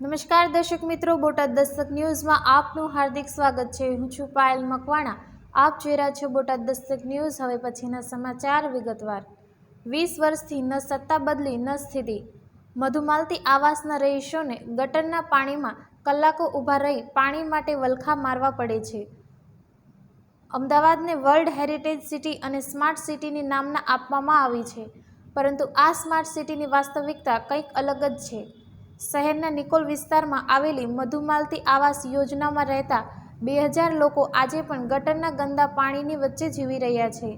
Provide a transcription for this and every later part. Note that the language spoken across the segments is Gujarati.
નમસ્કાર દર્શક મિત્રો, બોટાદ દસ્તક ન્યૂઝમાં આપનું હાર્દિક સ્વાગત છે. હું છું પાયલ મકવાણા. આપ જોઈ રહ્યા છો બોટાદ દસ્તક ન્યૂઝ. હવે પછીના સમાચાર વિગતવાર. વીસ વર્ષથી ન સત્તા બદલી, ન સ્થિતિ. મધુમાલતી આવાસના રહીશોને ગટરના પાણીમાં કલાકો ઊભા રહી પાણી માટે વલખા મારવા પડે છે. અમદાવાદને વર્લ્ડ હેરિટેજ સિટી અને સ્માર્ટ સિટીની નામના આપવામાં આવી છે. પરંતુ આ સ્માર્ટ સિટીની વાસ્તવિકતા કંઈક અલગ જ છે. શહેરના નિકોલ વિસ્તારમાં આવેલી મધુમાલતી આવાસ યોજનામાં રહેતા બે હજાર લોકો આજે પણ ગટરના ગંદા પાણીની વચ્ચે જીવી રહ્યા છે.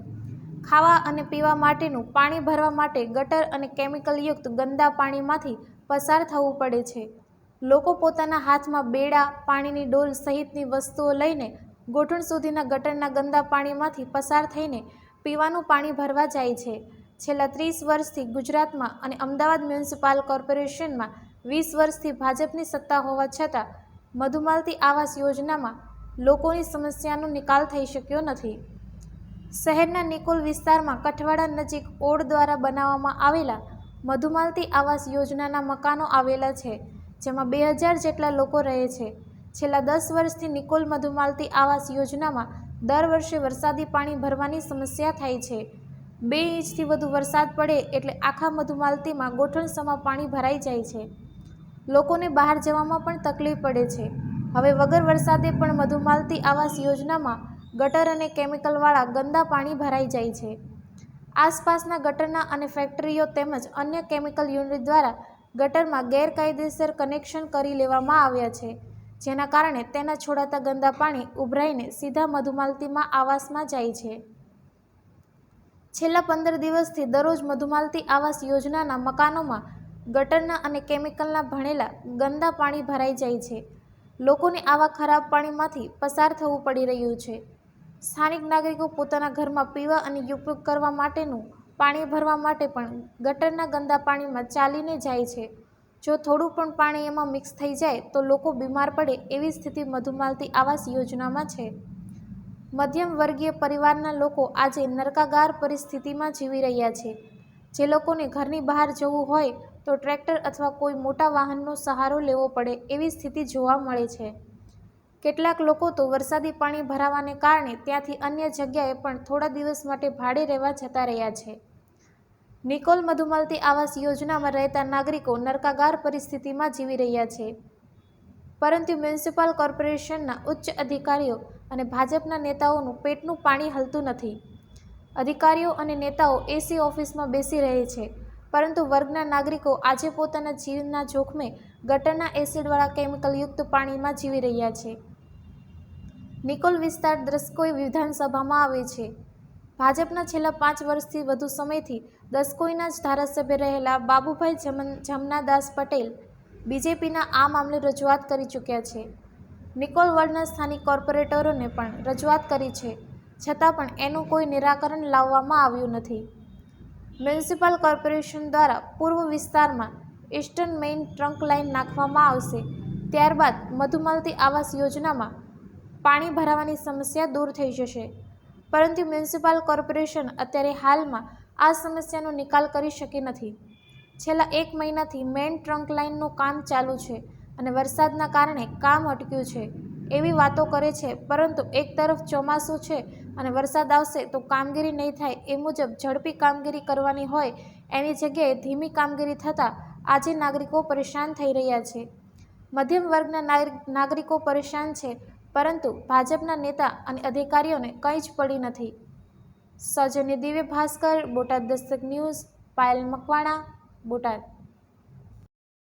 ખાવા અને પીવા માટેનું પાણી ભરવા માટે ગટર અને કેમિકલયુક્ત ગંદા પાણીમાંથી પસાર થવું પડે છે. લોકો પોતાના હાથમાં બેડા, પાણીની ડોલ સહિતની વસ્તુઓ લઈને ગોઠણ સુધીના ગટરના ગંદા પાણીમાંથી પસાર થઈને પીવાનું પાણી ભરવા જાય છે. છેલ્લા ત્રીસ વર્ષથી ગુજરાતમાં અને અમદાવાદ મ્યુનિસિપાલ કોર્પોરેશનમાં વીસ વર્ષથી ભાજપની સત્તા હોવા છતાં મધુમાલતી આવાસ યોજનામાં લોકોની સમસ્યાનો નિકાલ થઈ શક્યો નથી. શહેરના નિકોલ વિસ્તારમાં કઠવાડા નજીક ઓડ દ્વારા બનાવવામાં આવેલા મધુમાલતી આવાસ યોજનાના મકાનો આવેલા છે, જેમાં બે હજાર જેટલા લોકો રહે છે. છેલ્લા દસ વર્ષથી નિકોલ મધુમાલતી આવાસ યોજનામાં દર વર્ષે વરસાદી પાણી ભરવાની સમસ્યા થાય છે. બે ઇંચથી વધુ વરસાદ પડે એટલે આખા મધુમાલતીમાં ગોઠણસમાં પાણી ભરાઈ જાય છે. લોકોને બહાર જવામાં પણ તકલીફ પડે છે. હવે વગર વરસાદે પણ મધુમાલતી આવાસ યોજનામાં ગટર અને કેમિકલવાળા ગંદા પાણી ભરાઈ જાય છે. આસપાસના ગટરના અને ફેક્ટરીઓ તેમજ અન્ય કેમિકલ યુનિટ દ્વારા ગટરમાં ગેરકાયદેસર કનેક્શન કરી લેવામાં આવ્યા છે, જેના કારણે તેના છોડાતા ગંદા પાણી ઉભરાઈને સીધા મધુમાલતીમાં આવાસમાં જાય છે. છેલ્લા પંદર દિવસથી દરરોજ મધુમાલતી આવાસ યોજનાના મકાનોમાં ગટરના અને કેમિકલના ભણેલા ગંદા પાણી ભરાઈ જાય છે. લોકોને આવા ખરાબ પાણીમાંથી પસાર થવું પડી રહ્યું છે. સ્થાનિક નાગરિકો પોતાના ઘરમાં પીવા અને ઉપયોગ કરવા માટેનું પાણી ભરવા માટે પણ ગટરના ગંદા પાણીમાં ચાલીને જાય છે. જો થોડું પણ પાણી એમાં મિક્સ થઈ જાય તો લોકો બીમાર પડે એવી સ્થિતિ મધુમાલતી આવાસ યોજનામાં છે. મધ્યમ વર્ગીય પરિવારના લોકો આજે નરકાગાર પરિસ્થિતિમાં જીવી રહ્યા છે. જે લોકોને ઘરની બહાર જવું હોય તો ટ્રેક્ટર અથવા કોઈ મોટા વાહનનો સહારો લેવો પડે એવી સ્થિતિ જોવા મળે છે. કેટલાક લોકો તો વરસાદી પાણી ભરાવાને કારણે ત્યાંથી અન્ય જગ્યાએ પણ થોડા દિવસ માટે ભાડે રહેવા જતા રહ્યા છે. નિકોલ મધુમાલતી આવાસ યોજનામાં રહેતા નાગરિકો નરકાગાર પરિસ્થિતિમાં જીવી રહ્યા છે. પરંતુ મ્યુનિસિપલ કોર્પોરેશનના ઉચ્ચ અધિકારીઓ અને ભાજપના નેતાઓનું પેટનું પાણી હલતું નથી. અધિકારીઓ અને નેતાઓ એસી ઓફિસમાં બેસી રહે છે. પરંતુ વર્ગના નાગરિકો આજે પોતાના જીવના જોખમે ગટરના એસિડવાળા કેમિકલયુક્ત પાણીમાં જીવી રહ્યા છે. નિકોલ વિસ્તાર દસકોઈ વિધાનસભામાં આવે છે. ભાજપના છેલ્લા પાંચ વર્ષથી વધુ સમયથી દસકોઈના જ ધારાસભ્ય રહેલા બાબુભાઈ જમન જમનાદાસ પટેલ બીજેપીના આ મામલે રજૂઆત કરી ચૂક્યા છે. નિકોલ વોર્ડના સ્થાનિક કોર્પોરેટરોને પણ રજૂઆત કરી છે. છતાં પણ એનું કોઈ નિરાકરણ લાવવામાં આવ્યું નથી. મ્યુનિસિપલ કોર્પોરેશન દ્વારા પૂર્વ વિસ્તારમાં ઇસ્ટર્ન મેઇન ટ્રંક લાઇન નાખવામાં આવશે. ત્યારબાદ મધુમાલતી આવાસ યોજનામાં પાણી ભરાવાની સમસ્યા દૂર થઈ જશે. પરંતુ મ્યુનિસિપલ કોર્પોરેશન અત્યારે હાલમાં આ સમસ્યાનો નિકાલ કરી શકી નથી. છેલ્લા એક મહિનાથી મેઇન ટ્રંક લાઇનનું કામ ચાલુ છે અને વરસાદના કારણે કામ અટક્યું છે. એવી વાતો કરે છે. પરંતુ એક તરફ ચોમાસું છે અને વરસાદ આવશે તો કામગીરી નહીં થાય એ મુજબ ઝડપી કામગીરી કરવાની હોય એની જગ્યાએ ધીમી કામગીરી થતાં આજે નાગરિકો પરેશાન થઈ રહ્યા છે. મધ્યમ વર્ગના નાગરિકો પરેશાન છે, પરંતુ ભાજપના નેતા અને અધિકારીઓને કંઈ જ પડી નથી. સૌજન્ય દિવ્ય ભાસ્કર, બોટાદ દસ્તક ન્યૂઝ, પાયલ મકવાણા, બોટાદ.